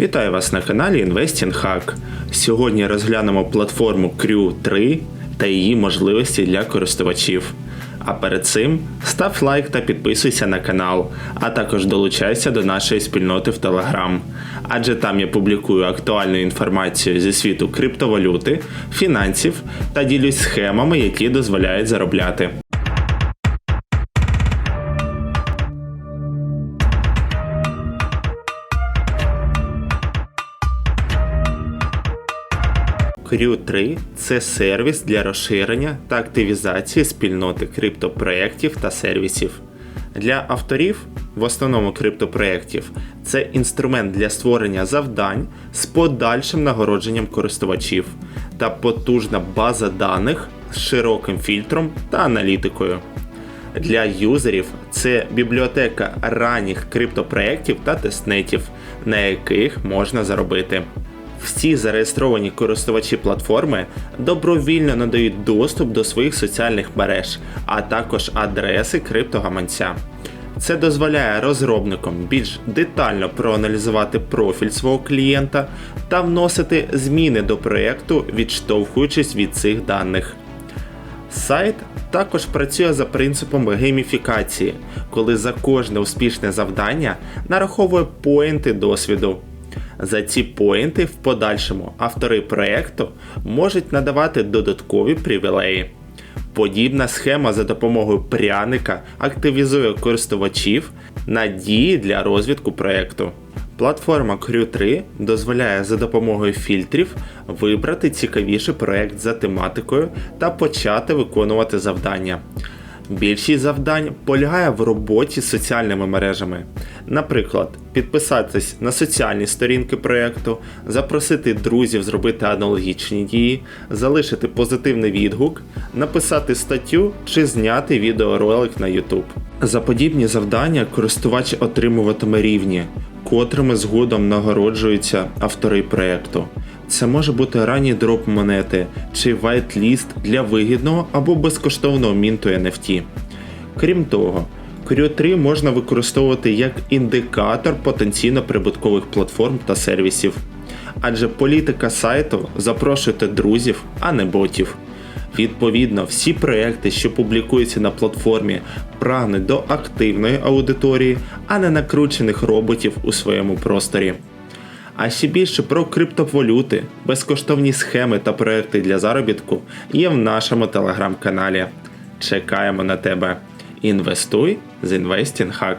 Вітаю вас на каналі Investing Hack. Сьогодні розглянемо платформу Crew 3 та її можливості для користувачів. А перед цим став лайк та підписуйся на канал, а також долучайся до нашої спільноти в Telegram. Адже там я публікую актуальну інформацію зі світу криптовалюти, фінансів та ділюсь схемами, які дозволяють заробляти. Crew 3 це сервіс для розширення та активізації спільноти криптопроєктів та сервісів. Для авторів, в основному криптопроєктів, це інструмент для створення завдань з подальшим нагородженням користувачів та потужна база даних з широким фільтром та аналітикою. Для юзерів це бібліотека ранніх криптопроєктів та тестнетів, на яких можна заробити. Всі зареєстровані користувачі платформи добровільно надають доступ до своїх соціальних мереж, а також адреси криптогаманця. Це дозволяє розробникам більш детально проаналізувати профіль свого клієнта та вносити зміни до проєкту, відштовхуючись від цих даних. Сайт також працює за принципом гейміфікації, коли за кожне успішне завдання нараховує поінти досвіду. За ці поінти в подальшому автори проєкту можуть надавати додаткові привілеї. Подібна схема за допомогою пряника активізує користувачів на дії для розвитку проєкту. Платформа Crew 3 дозволяє за допомогою фільтрів вибрати цікавіший проєкт за тематикою та почати виконувати завдання. Більшість завдань полягає в роботі з соціальними мережами. Наприклад, підписатись на соціальні сторінки проєкту, запросити друзів зробити аналогічні дії, залишити позитивний відгук, написати статтю чи зняти відеоролик на YouTube. За подібні завдання користувач отримуватиме рівні, котрими згодом нагороджуються автори проєкту. Це може бути ранній дроп монети чи вайтліст для вигідного або безкоштовного мінту NFT. Крім того, Creo 3 можна використовувати як індикатор потенційно прибуткових платформ та сервісів. Адже політика сайту запрошуйте друзів, а не ботів. Відповідно, всі проекти, що публікуються на платформі, прагнуть до активної аудиторії, а не накручених роботів у своєму просторі. А ще більше про криптовалюти, безкоштовні схеми та проекти для заробітку є в нашому телеграм-каналі. Чекаємо на тебе. Інвестуй з Investing.